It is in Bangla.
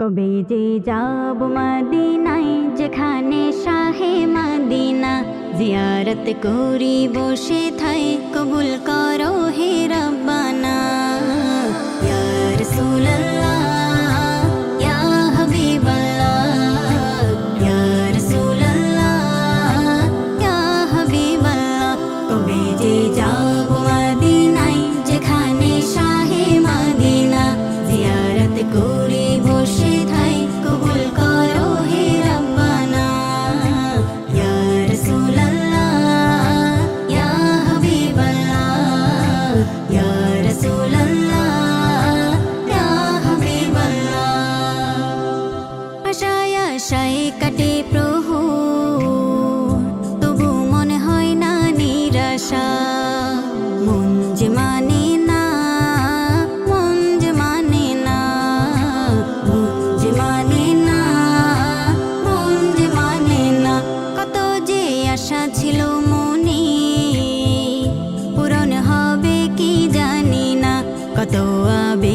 কবে যে যাব মদিনায় যেখানে শাহে মদিনা জিয়ারত করি বসে থাই কবুল করো হেরা আশা ছিল মনে। পূরণ হবে কি জানি না কত আবে